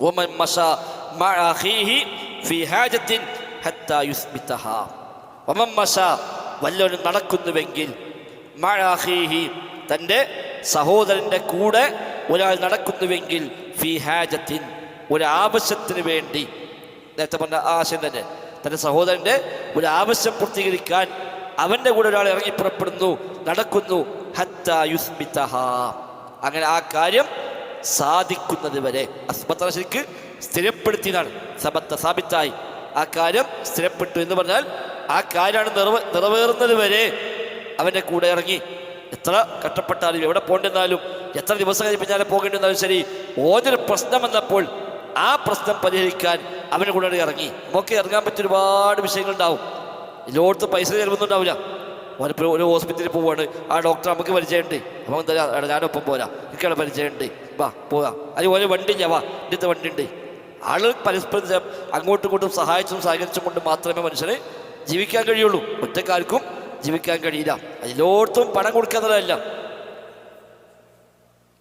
ومن مشى مع أخيه في حاجة حتى يثبتها ومن مشى വല്ലവനും നടക്കുന്നുവെങ്കിൽ മഴ അഖീഹി തൻ്റെ സഹോദരൻ്റെ കൂടെ ഒരാൾ നടക്കുന്നുവെങ്കിൽ ഫി ഹാജത്തിൻ ഒരു ആവശ്യത്തിന് വേണ്ടി നേരത്തെ പറഞ്ഞ ആ ആശയം തന്നെ തൻ്റെ സഹോദരൻ്റെ ഒരു ആവശ്യം പൂർത്തീകരിക്കാൻ അവൻ്റെ കൂടെ ഒരാൾ ഇറങ്ങി പുറപ്പെടുന്നു നടക്കുന്നു ഹത്ത യുസ്മിതഹ അങ്ങനെ ആ കാര്യം സാധിക്കുന്നത് വരെ. അസ്ബത്ത ശരിക്ക് സ്ഥിരപ്പെടുത്തിയതാണ്. സബത്ത സാബിത്തായി. ആ കാര്യം സ്ഥിരപ്പെട്ടു എന്ന് പറഞ്ഞാൽ ആ കാര്യമാണ് നിറവ നിറവേറുന്നത് വരെ അവന്റെ കൂടെ ഇറങ്ങി. എത്ര കഷ്ടപ്പെട്ടാലും എവിടെ പോകേണ്ടിരുന്നാലും എത്ര ദിവസം കഴിഞ്ഞ് പിന്നാലെ പോകേണ്ടെന്നാലും ശരി ഓരോ പ്രശ്നം വന്നപ്പോൾ ആ പ്രശ്നം പരിഹരിക്കാൻ അവന്റെ കൂടെ ഇറങ്ങി. നമുക്ക് ഇറങ്ങാൻ പറ്റിയ ഒരുപാട് വിഷയങ്ങളുണ്ടാവും. എല്ലായിടത്തും പൈസ ചിലവൊന്നുണ്ടാവില്ല ഓനിപ്പോൾ ഒരു ഹോസ്പിറ്റലിൽ പോവാണ്. ആ ഡോക്ടർ നമുക്ക് പരിചയമുണ്ട്. അപ്പം എന്താ ഞാനൊപ്പം പോരാ. എനിക്കവിടെ പരിചയമുണ്ട്. വാ പോവാ. അത് ഓരോ വണ്ടി ഞാൻ വാ ഇന്നത്തെ വണ്ടി ഉണ്ട് ആളുകൾ പരസ്പരം അങ്ങോട്ടും ഇങ്ങോട്ടും സഹായിച്ചും സഹകരിച്ചും കൊണ്ട് മാത്രമേ മനുഷ്യന് ജീവിക്കാൻ കഴിയുള്ളൂ. ഒറ്റക്കാർക്കും ജീവിക്കാൻ കഴിയില്ല. എല്ലായിടത്തും പണം കൊടുക്കാന്നതല്ല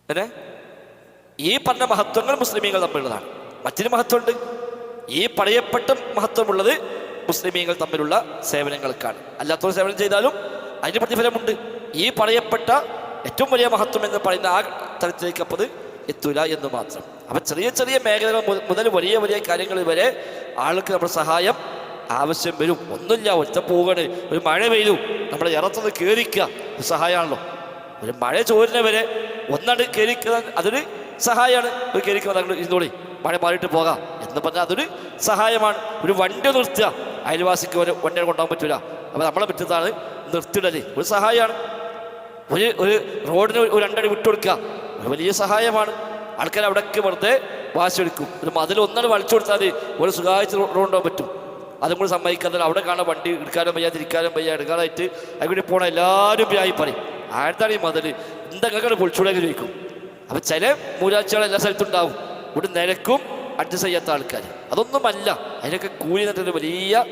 അല്ലേ ഈ പറഞ്ഞ മഹത്വങ്ങൾ മുസ്ലിമീങ്ങൾ തമ്മിലുള്ളതാണ്. മറ്റൊരു മഹത്വമുണ്ട്. ഈ പറയപ്പെട്ട മഹത്വമുള്ളത് മുസ്ലിമീങ്ങൾ തമ്മിലുള്ള സേവനങ്ങൾക്കാണ്. അല്ലാത്തവർ സേവനം ചെയ്താലും അതിന് പ്രതിഫലമുണ്ട്. ഈ പറയപ്പെട്ട ഏറ്റവും വലിയ മഹത്വം എന്ന് പറയുന്ന ആ തലത്തിലേക്ക് അപ്പോൾ എത്തൂല എന്ന് മാത്രം. അപ്പം ചെറിയ ചെറിയ മേഖലകൾ മുത- മുതൽ വലിയ വലിയ കാര്യങ്ങൾ വരെ ആൾക്ക് നമ്മുടെ സഹായം ആവശ്യം വരും. ഒന്നുമില്ല ഒറ്റ പോകണ് ഒരു മഴ പെയ്തു നമ്മുടെ ഇറത്തുനിന്ന് കയറിക്കുക ഒരു സഹായമാണല്ലോ. ഒരു മഴ ചോരുന്ന വരെ ഒന്നാണ്ട് കയറിക്കുക അതൊരു സഹായമാണ്. ഒരു കയറിക്കുക ഇരുന്നോളി മഴ മാറിയിട്ട് പോകാം എന്ന് പറഞ്ഞാൽ അതൊരു സഹായമാണ്. ഒരു വണ്ടി നിർത്തുക. അയൽവാസിക്ക് ഒരു വണ്ടി കൊണ്ടുപോകാൻ പറ്റൂല. അപ്പോൾ നമ്മളെ പറ്റുന്നതാണ് നിർത്തിയിടൽ ഒരു സഹായമാണ് ഒരു ഒരു റോഡിന് ഒരു രണ്ടടി വിട്ടുകൊടുക്കുക. ഒരു വലിയ സഹായമാണ്. ആൾക്കാർ അവിടേക്ക് വെറുതെ വാശിയെടുക്കും. ഒരു മതിൽ ഒന്നാണ് വലിച്ചു കൊടുത്താൽ ഒരു സുഖായിച്ച് റോഡ് കൊണ്ടുപോകാൻ പറ്റും. അതും കൂടി സമ്മതിക്കാതെ അവിടെ കാണാൻ വണ്ടി എടുക്കാനും വയ്യ തിരിക്കാനും വയ്യ എടുക്കാനായിട്ട് അതിവിടെ പോണ എല്ലാവരും വ്യായി പറയും ആഴത്താണ് ഈ മതിൽ? എന്തൊക്കെ പൊളിച്ചുകൂടെ ചോദിക്കും. അപ്പം ചില മൂരാഴ്ചകൾ എല്ലാ സ്ഥലത്തും ഉണ്ടാവും. ഇവിടെ നിരക്കും അഡ്ജസ്റ്റ് ചെയ്യാത്ത ആൾക്കാർ. അതൊന്നുമല്ല അതിനൊക്കെ കൂലി എന്നിട്ടൊരു വലിയ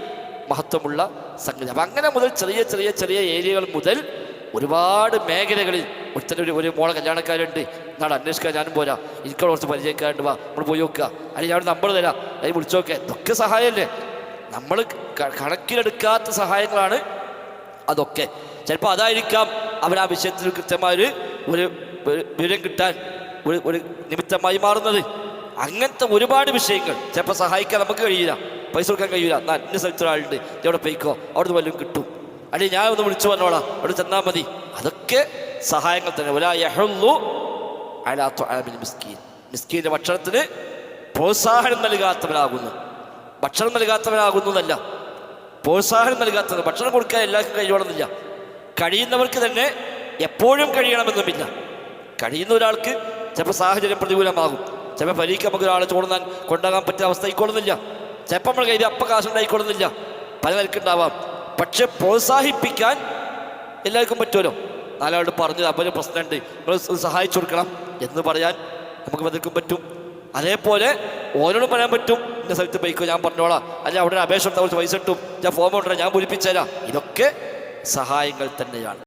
മഹത്വമുള്ള സംഗതി. അപ്പം അങ്ങനെ മുതൽ ചെറിയ ചെറിയ ചെറിയ ഏരിയകൾ മുതൽ ഒരുപാട് മേഖലകളിൽ ഒരുത്തന്നെ ഒരു ഒരു മോളെ കല്യാണക്കാരുണ്ട് നാളെ അന്വേഷിക്കാൻ ഞാനും പോരാ. എനിക്ക് കുറച്ച് പരിചയക്കാരുണ്ട്. വാ നമ്മൾ പോയി നോക്കുക. അല്ലെങ്കിൽ ഞാൻ നമ്പർ തരാം. അല്ലെങ്കിൽ വിളിച്ചു നോക്കുക ഇതൊക്കെ സഹായമല്ലേ? നമ്മൾ കണക്കിലെടുക്കാത്ത സഹായങ്ങളാണ് അതൊക്കെ. ചിലപ്പോൾ അതായിരിക്കാം അവർ ആ വിഷയത്തിൽ കൃത്യമായൊരു ഒരു വിവരം കിട്ടാൻ ഒരു ഒരു നിമിത്തമായി മാറുന്നത്. അങ്ങനത്തെ ഒരുപാട് വിഷയങ്ങൾ ചിലപ്പോൾ സഹായിക്കാൻ നമുക്ക് കഴിയില്ല. പൈസ കൊടുക്കാൻ കഴിയില്ല. എന്നാൽ ഇന്ന സ്ഥലത്ത് ഒരാളുണ്ട് എവിടെ പോയിക്കോ. അവിടുന്ന് വല്ലതും കിട്ടും. അല്ലെങ്കിൽ ഞാൻ ഒന്ന് വിളിച്ചു പറഞ്ഞോളാം. അവിടെ ചെന്നാൽ മതി. അതൊക്കെ സഹായങ്ങൾ തന്നെ. ഒരാ യഹുല്ലു അലാ ത്വആമിൽ മിസ്കീൻ. മിസ്കീന്റെ ഭക്ഷണത്തിന് പ്രോത്സാഹനം നൽകാത്തവരാകുന്നു ഭക്ഷണം നൽകാത്തവരാകുന്നതല്ല പ്രോത്സാഹനം നൽകാത്തത് ഭക്ഷണം കൊടുക്കാൻ എല്ലാവർക്കും കഴിയണമെന്നില്ല. കഴിയുന്നവർക്ക് തന്നെ എപ്പോഴും കഴിയണമെന്നുമില്ല. കഴിയുന്ന ഒരാൾക്ക് ചിലപ്പോൾ സാഹചര്യം പ്രതികൂലമാകും. ചിലപ്പോൾ പരീക്ഷ നമുക്ക് ഒരാളെ ചോടുന്നാൽ കൊണ്ടാകാൻ പറ്റിയ അവസ്ഥ ആയിക്കൊള്ളുന്നില്ല. ചിലപ്പോൾ നമ്മൾ കയ്യിൽ അപ്പം കാശുണ്ടായിക്കൊള്ളുന്നില്ല പല നിലക്കുണ്ടാവാം പക്ഷെ പ്രോത്സാഹിപ്പിക്കാൻ എല്ലാവർക്കും പറ്റുമല്ലോ. നാലാളോട് പറഞ്ഞത് അപ്പോൾ പ്രശ്നമുണ്ട്. ഒന്ന് സഹായിച്ചു കൊടുക്കണം എന്ന് പറയാൻ നമുക്ക് പലർക്കും പറ്റും. അതേപോലെ ഓരോടും പറയാൻ പറ്റും. എന്റെ സ്ഥലത്ത് പോയിക്കോ ഞാൻ പറഞ്ഞോളാം. അല്ലെങ്കിൽ അവിടെ അപേക്ഷ കൊടുത്താൽ കുറച്ച് പൈസ കിട്ടും. ഞാൻ ഫോം കൊണ്ടുവരാം ഞാൻ പൂരിപ്പിച്ചു തരാം ഇതൊക്കെ സഹായങ്ങൾ തന്നെയാണ്.